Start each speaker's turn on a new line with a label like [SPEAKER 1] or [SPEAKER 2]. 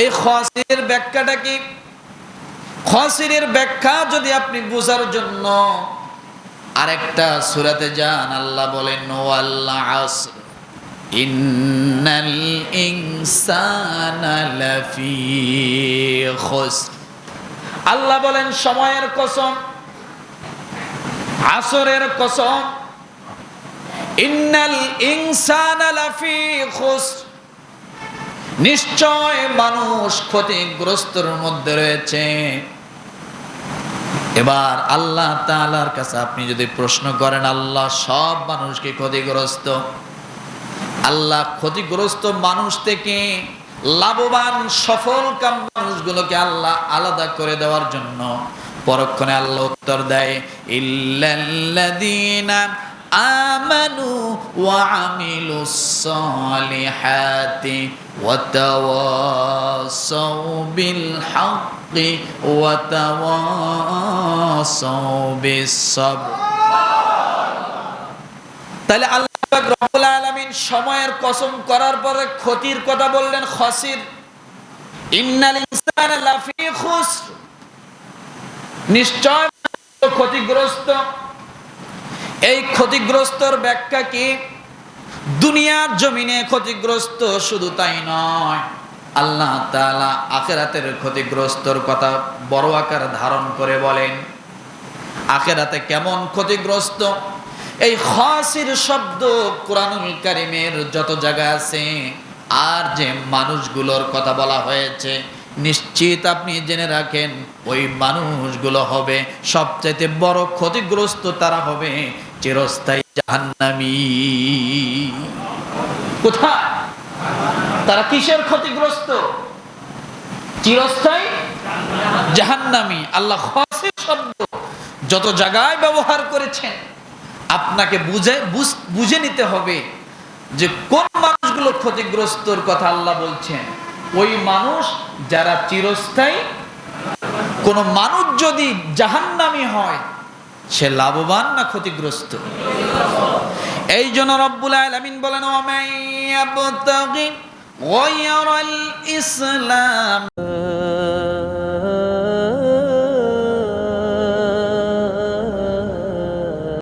[SPEAKER 1] এই খসির ব্যাখ্যাটা কি? খসিরের ব্যাখ্যা যদি আপনি বোঝার জন্য আরেকটা সুরাতে যান, আল্লাহ বলেন লাফি আল্লাহ বলেন, সময়ের কসম, আসরের কসম নিশ্চয় মানুষ ক্ষতিগ্রস্তর মধ্যে রয়েছে। এবার আল্লাহ তালার কাছে আপনি যদি প্রশ্ন করেন, আল্লাহ সব মানুষকে ক্ষতিগ্রস্ত। আল্লাহ ক্ষতিগ্রস্ত মানুষ থেকে লাভবান, সফল কাম মানুষগুলোকে আল্লাহ আলাদা করে দেওয়ার জন্য পরক্ষণে আল্লাহ উত্তর দেয় আমানু ওয়া আমিলুস সালিহাতি ওয়া তাওয়াসাউ বিস সাবর। তাহলে আল্লাহ রব্বুল আলামিন সময়ের কসম করার পরে ক্ষতির কথা বললেন, খসির। ইন্নাল ইনসানা লাফি খুসর। নিশ্চয় ক্ষতিগ্রস্ত। এই ক্ষতিগ্রস্তর ব্যাখ্যা কি? দুনিয়ার জমিনে ক্ষতিগ্রস্ত শুধু তাই নয়, আল্লাহ তাআলা আখেরাতের ক্ষতিগ্রস্তর কথা বড় আকার ধারণ করে বলেন, আখেরাতে কেমন ক্ষতিগ্রস্ত? এই খাসির শব্দ কোরআনুল কারিমের যত জায়গা আছে, আর যে মানুষগুলোর কথা বলা হয়েছে নিশ্চিত আপনি জেনে রাখেন, ওই মানুষগুলো হবে সবচাইতে বড় ক্ষতিগ্রস্ত, তারা হবে চিরস্থায়ী জাহান্নামী। কোথায়? তারা কিসের ক্ষতিগ্রস্ত? চিরস্থায়ী জাহান্নামী। আল্লাহ খাসির শব্দ। যত জায়গায় ব্যবহার করেছেন, আপনাকে বুঝে বুঝে নিতে হবে যে কোন মানুষগুলো ক্ষতিগ্রস্তর কথা আল্লাহ বলছেন। ওই মানুষ যারা চিরস্থায়ী, কোন মানুষ যদি জাহান্নামি হয়, সে লাভবান না ক্ষতিগ্রস্ত? এই জন্য রব্বুল আলমিন বলেন ইসলাম।